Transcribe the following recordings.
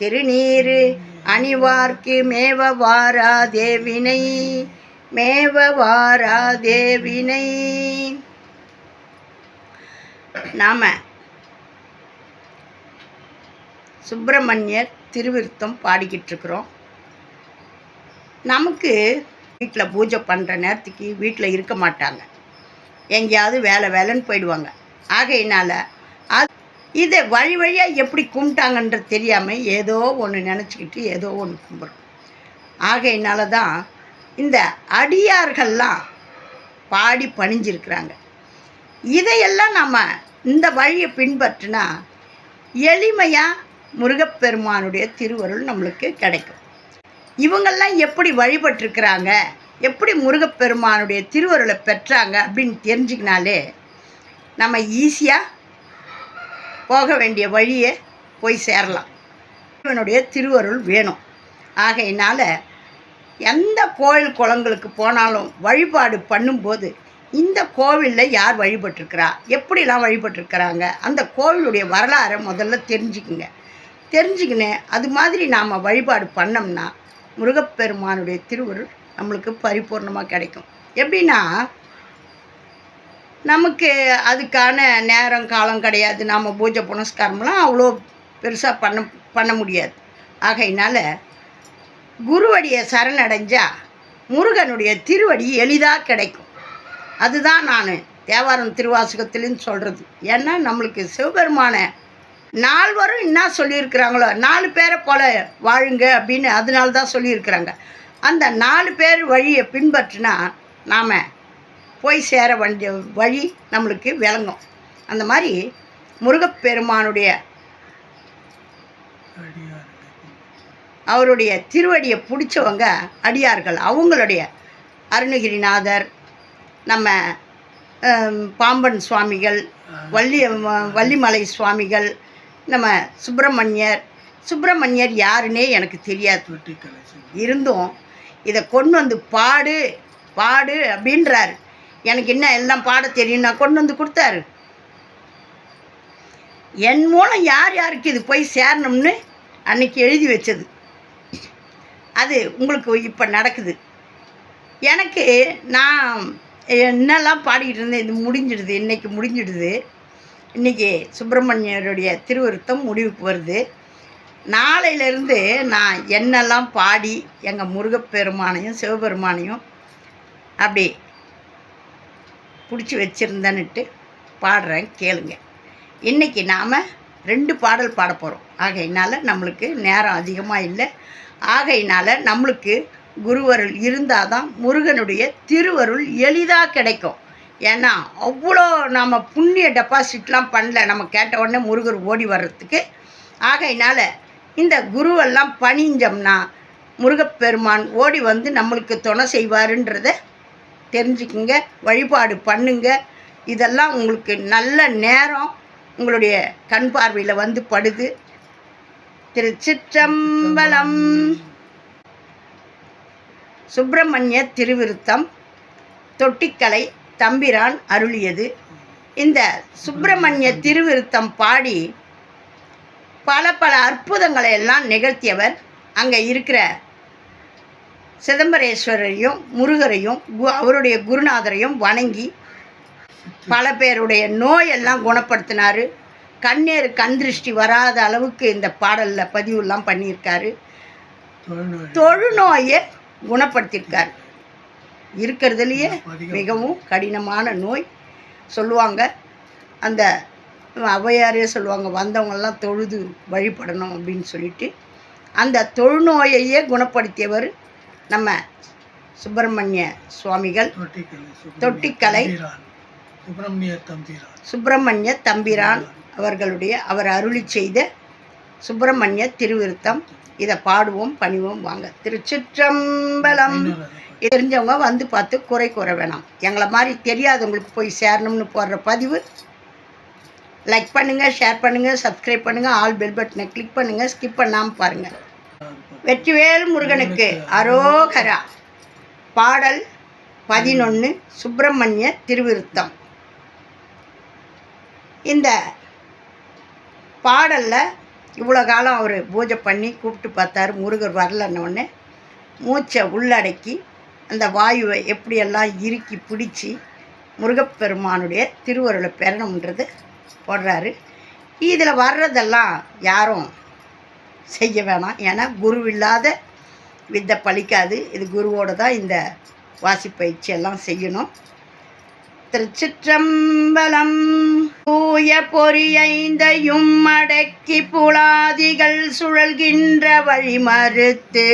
திருநீரு அணிவார்க்கு மேவ வாரா தேவினை மேவ வாரா தேவினை. நாம சுப்பிரமணியர் திருவிருத்தம் பாடிக்கிட்டு இருக்கிறோம் நமக்கு வீட்டில் பூஜை பண்ணுற நேரத்துக்கு வீட்டில் இருக்க மாட்டாங்க. எங்கேயாவது வேலை வேலைன்னு போயிடுவாங்க. ஆகையினால இதை வழி வழியாக எப்படி கும்பிட்டாங்கன்றது தெரியாமல் ஏதோ ஒன்று நினச்சிக்கிட்டு ஏதோ ஒன்று கும்பிட்றோம். ஆகையினால தான் இந்த அடியார்கள்லாம் பாடி பணிஞ்சிருக்கிறாங்க. இதையெல்லாம் நம்ம இந்த வழியை பின்பற்றினா எளிமையாக முருகப்பெருமானுடைய திருவருள் நம்மளுக்கு கிடைக்கும். இவங்கெல்லாம் எப்படி வழிபட்டிருக்கிறாங்க எப்படி முருகப்பெருமானுடைய திருவருளை பெற்றாங்க அப்படின்னு தெரிஞ்சுக்கினாலே நம்ம ஈஸியாக போக வேண்டிய வழியை போய் சேரலாம். இவனுடைய திருவருள் வேணும். ஆகையினால் எந்த கோயில் குளங்களுக்கு போனாலும் வழிபாடு பண்ணும்போது இந்த கோவிலில் யார் வழிபட்டிருக்கிறா? எப்படிலாம் வழிபட்டிருக்கிறாங்க? அந்த கோவிலுடைய வரலாறை முதல்ல தெரிஞ்சுக்குங்க. தெரிஞ்சுக்கின்னு அது மாதிரி நாம் வழிபாடு பண்ணோம்னா முருகப்பெருமானுடைய திருவருள் நம்மளுக்கு பரிபூர்ணமாக கிடைக்கும். எப்படின்னா நமக்கு அதுக்கான நேரம் காலம் கிடையாது. நாம் பூஜை புனஸ்காரம்லாம் அவ்வளோ பெருசாக பண்ண பண்ண முடியாது. ஆகையினால் குருவடியை சரணடைஞ்சால் முருகனுடைய திருவடி எளிதாக கிடைக்கும். அதுதான் நான் தேவாரம் திருவாசகத்திலும் சொல்கிறது ஏன்னா நம்மளுக்கு சிவபெருமான நால்வரும் என்ன சொல்லியிருக்கிறாங்களோ நாலு பேரை போல வாழுங்க அப்படின்னு அதனால தான் சொல்லியிருக்கிறாங்க. அந்த நாலு பேர் வழியை பின்பற்றினா நாம் போய் சேர வேண்டிய வழி நம்மளுக்கு விளங்கும். அந்த மாதிரி முருகப்பெருமானுடைய அவருடைய திருவடியை பிடிச்சவங்க அடியார்கள். அவங்களுடைய அருணகிரிநாதர் நம்ம பாம்பன் சுவாமிகள் வள்ளி வள்ளிமலை சுவாமிகள் நம்ம சுப்பிரமணியர். சுப்பிரமணியர் யாருன்னே எனக்கு தெரியாது. இருந்தும் இதை கொண்டு வந்து பாடு பாடு அப்படின்றாரு. எனக்கு என்ன எல்லாம் பாட தெரியும் நான் கொண்டு வந்து கொடுத்தாரு. என் மூலம் யார் யாருக்கு இது போய் சேரணும்னு அன்னைக்கு எழுதி வச்சது. அது உங்களுக்கு இப்போ நடக்குது. எனக்கு நான் என்னெல்லாம் பாடிக்கிட்டு இருந்தேன் இது முடிஞ்சிடுது இன்றைக்கி முடிஞ்சிடுது. இன்றைக்கி சுப்பிரமணியருடைய திருவிருத்தம் முடிவுக்கு வருது. நாளையிலேருந்து நான் என்னெல்லாம் பாடி எங்கள் முருகப்பெருமானையும் சிவபெருமானையும் அப்படி பிடிச்சி வச்சுருந்தேன்னுட்டு பாடுறேன் கேளுங்க. இன்றைக்கி நாம் ரெண்டு பாடல் பாட போகிறோம் ஆகையினால் நம்மளுக்கு நேரம் அதிகமாக இல்லை. ஆகையினால் நம்மளுக்கு குருவருள் இருந்தால் தான் முருகனுடைய திருவருள் எளிதாக கிடைக்கும். ஏன்னா அவ்வளோ நாம் புண்ணிய டெபாசிட்லாம் பண்ணல. நம்ம கேட்ட உடனே முருகர் ஓடி வர்றதுக்கு. ஆகையினால் இந்த குருவெல்லாம் பணிஞ்சோம்னா முருகப்பெருமான் ஓடி வந்து நம்மளுக்கு துணை செய்வாருன்றத தெரிஞ்சுக்குங்க வழிபாடு பண்ணுங்க. இதெல்லாம் உங்களுக்கு நல்ல நேரம் உங்களுடைய கண் பார்வையில் வந்து படுது. திருச்சிற்றம்பலம். சுப்பிரமணிய திருவிருத்தம். தொட்டிக்கலை தம்பிரான் அருளியது. இந்த சுப்பிரமணிய திருவிருத்தம் பாடி பல பல அற்புதங்களை எல்லாம் நிகழ்த்தியவர் அங்கே இருக்கிற சிதம்பரேஸ்வரரையும் முருகரையும் கு- அவருடைய குருநாதரையும் வணங்கி பல பேருடைய நோயெல்லாம் குணப்படுத்தினார். கண்ணீர் கண் திருஷ்டி வராத அளவுக்கு இந்த பாடலில் பதிவுலாம் பண்ணியிருக்காரு. தொழுநோயை குணப்படுத்தியிருக்காரு. இருக்கிறதுலையே மிகவும் கடினமான நோய் சொல்லுவாங்க. அந்த ஔவையாரே சொல்லுவாங்க வந்தவங்கெல்லாம் தொழுது வழிபடணும் அப்படின்னு சொல்லிட்டு. அந்த தொழுநோயையே குணப்படுத்தியவர் நம்ம சுப்பிரமணிய சுவாமிகள் தொட்டிக்கலை. சுப்பிரமணிய தம்பிரான். சுப்பிரமணிய தம்பிரான். அவர்களுடைய அவர் அருளி செய்த சுப்பிரமணிய திருவிருத்தம். இதை பாடுவோம் பணிவோம் வாங்க. திருச்சிற்றம்பலம். தெரிஞ்சவங்க வந்து பார்த்து குறை கூற வேணாம். எங்களை மாதிரி தெரியாதவங்களுக்கு போய் சேரணும்னு போடுற பதிவு லைக் பண்ணுங்கள் ஷேர் பண்ணுங்கள் சப்ஸ்கிரைப் பண்ணுங்கள் ஆல் பெல் பட்டனை கிளிக் பண்ணுங்கள் ஸ்கிப் பண்ணாமல் பாருங்கள் வெற்றிவேல் முருகனுக்கு அரோகரா. பாடல் பதினொன்று சுப்பிரமணிய திருவிருத்தம். இந்த பாடலில் இவ்வளோ காலம் அவர் பூஜை பண்ணி கூப்பிட்டு பார்த்தாரு முருகர் வரலன்னொடனே மூச்சை உள்ளடக்கி அந்த வாயுவை எப்படியெல்லாம் இறுக்கி பிடிச்சி முருகப்பெருமானுடைய திருவருளை பெறணுன்றது போடுறாரு. இதில் வர்றதெல்லாம் யாரும் செய்ய வேணாம். ஏன்னா குரு இல்லாத வித்தை பழிக்காது. இது குருவோட தான் இந்த வாசிப்பயிற்சி எல்லாம் செய்யணும். திருச்சிற்றம்பலம் தூய பொறியைந்தையும் அடக்கி புலாதிகள் சுழல்கின்ற வழி மறுத்து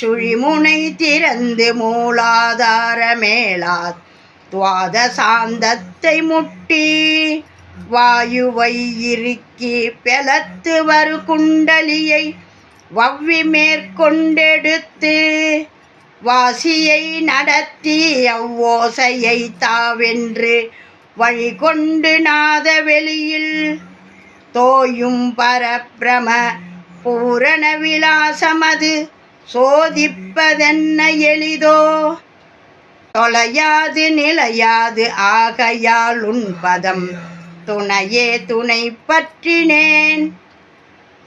சுழிமுனை திறந்து மூலாதார மேலா துவாத சாந்தத்தை முட்டி வாயுவை இறுக்கி பெலத்து வரு குண்டலியை வவ்வி மேற்கொண்டெடுத்து வாசியை நடத்தி அவ்வோசையை தாவென்று வழி கொண்டு நாத வெளியில் தோயும் பரப்பிரம பூரண விலாசமது சோதிப்பதென்ன எளிதோ? தொலையாது நிலையாது ஆகையால் உன் பதம் துணையே துணை பற்றினேன்.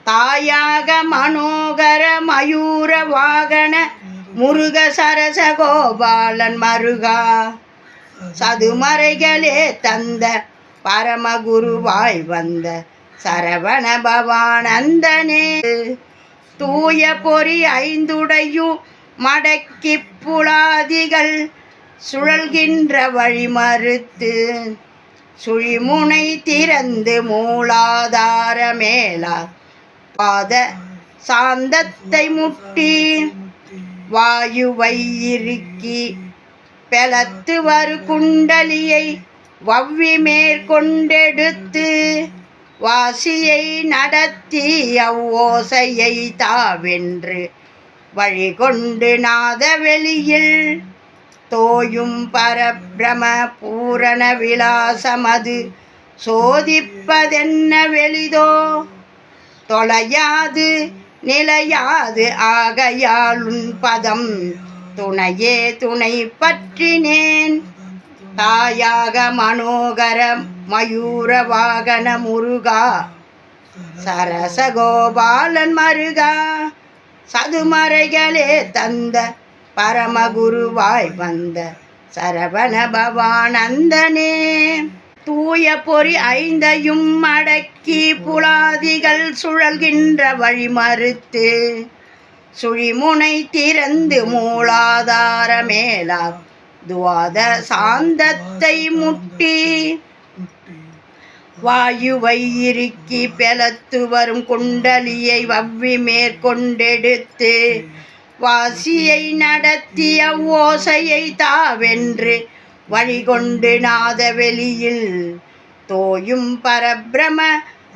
தாயாக மனோகர மயூர வாகன முருக சரச கோபாலன் மருகா. சதுமறைகளே தந்த பரமகுருவாய் வந்த சரவண பவானந்தனே. தூய பொறி ஐந்துடையும் மடக்கி புலாதிகள் சுழல்கின்ற வழி மறுத்து சுழிமுனை திறந்து மூலாதார மேலா. பாத சாந்தத்தை முட்டி வாயுவை இறுக்கி பெலத்து வரு குண்டலியை வவ்வி மேற்கொண்டெடுத்து வாசியை நடத்தி அவ்வோசையை தாவென்று வழிகொண்டு நாத வெளியில் தோயும் பரபிரம பூரண விலாசமது. சோதிப்பதென்ன வெளிதோ? தொலையாது நிலையாது ஆகையால் உன் பதம் துணையே துணை பற்றினேன். தாயாக மனோகர மயூர வாகன முருகா சரசகோபாலன் மருகா சதுமறைகளே தந்த பரமகுருவாய் வந்த சரவண பவானந்தனே. தூய பொறி ஐந்தையும் அடக்கி புலாதிகள் சுழல்கின்ற வழி மறுத்து சுழிமுனை திறந்து மூலாதார மேலா துவாத சாந்தத்தை முட்டி வாயுவை இறுக்கி பெலத்து வரும் குண்டலியை வவ்வி மேற்கொண்டெடுத்து வாசியை நடத்திய ஓசையை தாவென்று வழிகொண்டு நாத வெளியில் தோயும் பரபிரம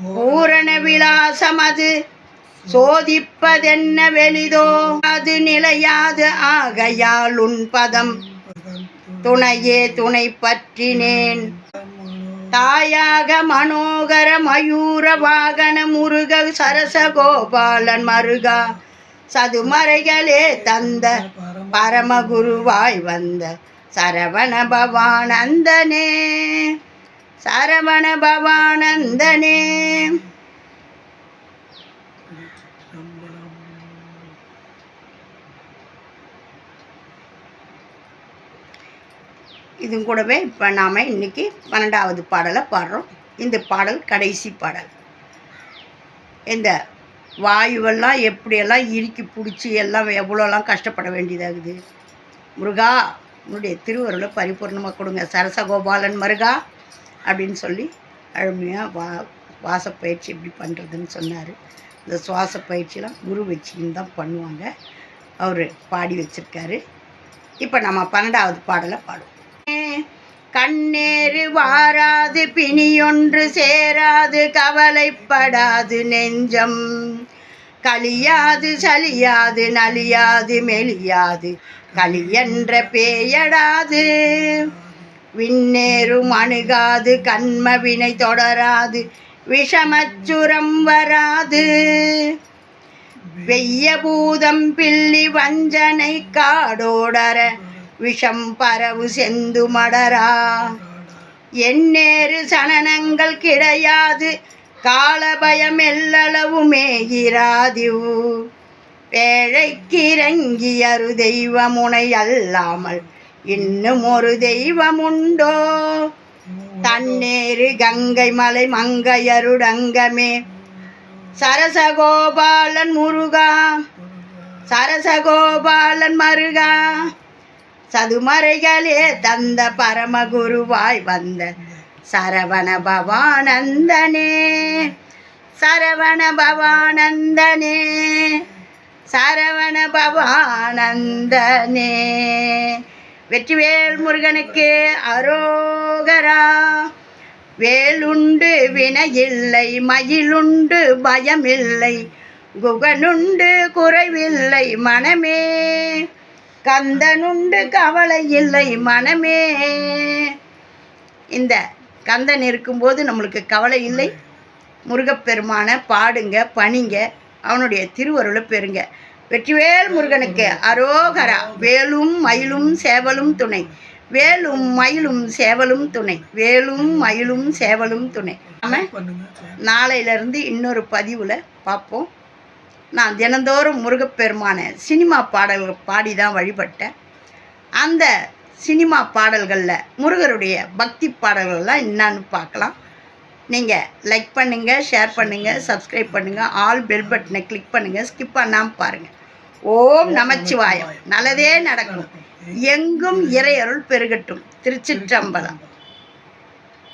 பூரண விலாசமது. சோதிப்பதென்ன வெளிதோ அது நிலையாது ஆகையால் உன் பதம். துணையே துணை பற்றினேன். தாயாக மனோகர மயூர வாகன முருக சரச கோபாலன் மருகா. சதுமறைகளே தந்த பரமகுருவாய் வந்த சரவண பவானந்தனே. சரவண பவானந்தனே. இது கூடவே இப்போ நாம் இன்னைக்கு பன்னெண்டாவது பாடலை பாடுறோம். இந்த பாடல் கடைசி பாடல். இந்த வாயுவெல்லாம் எப்படியெல்லாம் இறுக்கி பிடிச்சி எல்லாம் எவ்வளோலாம் கஷ்டப்பட வேண்டியதாகுது? முருகா உன்னுடைய திருவருளை பரிபூர்ணமாக கொடுங்க. சரசகோபாலன் மருகா அப்படின்னு சொல்லி அழுமையாக வா வாசப்பயிற்சி எப்படி பண்ணுறதுன்னு சொன்னார். இந்த சுவாச பயிற்சியெலாம் குரு வச்சின்னு தான் பண்ணுவாங்க. அவர் பாடி வச்சுருக்காரு. இப்போ நம்ம பன்னெண்டாவது பாடலை பாடுவோம். கண்ணேறு வாராது பிணியொன்று சேராது கவலைப்படாது நெஞ்சம். கலியாது சலியாது நலியாது மெலியாது கலியென்ற பேயடாது. விண்ணேறும் அணுகாது கண்ம வினை தொடராது விஷமச்சுரம் வராது. வெய்ய பூதம் பில்லி வஞ்சனை காடோடர விஷம் பரவு செந்து மடரா. எந்நேறு சனனங்கள் கிடையாது காலபயம் எல்லளவுமே இராதிவ் பேழைக்கிறங்கி அரு தெய்வமுனை அல்லாமல் இன்னும் ஒரு தெய்வமுண்டோ? தன்னேறு கங்கை மலை மங்கையருடங்கமே. சரசகோபாலன் முருகா சரசகோபாலன் மருகா. சதுமறைகளே தந்த பரமகுருவாய் வந்த சரவண பவானந்தனே சரவண பவானந்தனே சரவண பவானந்தனே. வெற்றிவேல் முருகனுக்கு அரோகரா வேலுண்டு வினையில்லை மயிலுண்டு பயமில்லை குகனுண்டு குறைவில்லை மனமே. கந்தனுண்டு கவலை இல்லை மனமே. இந்த கந்தன் இருக்கும்போது நம்மளுக்கு கவலை இல்லை. முருகப்பெருமான பாடுங்க பணிங்க. அவனுடைய திருவருளை பெறுங்க. வெற்றிவேல் முருகனுக்கு அரோகரா. வேலும் மயிலும் சேவலும் துணை. வேலும் மயிலும் சேவலும் துணை. வேலும் மயிலும் சேவலும் துணை. நாம நாளையிலேருந்து இன்னொரு பதிவில் பார்ப்போம். நான் தினந்தோறும் முருகப்பெருமான சினிமா பாடல்கள் பாடி தான் வழிபட்டேன். அந்த சினிமா பாடல்களில் முருகருடைய பக்தி பாடல்கள்லாம் என்னான்னு பார்க்கலாம். நீங்கள் லைக் பண்ணுங்கள் ஷேர் பண்ணுங்கள் சப்ஸ்கிரைப் பண்ணுங்கள் ஆல் பெல் பட்டனை கிளிக் பண்ணுங்கள் ஸ்கிப் பண்ணாமல் பாருங்கள் ஓம் நமச்சிவாயம். நல்லதே நடக்கும். எங்கும் இறையருள் பெருகட்டும். திருச்சிற்றம்பலம்.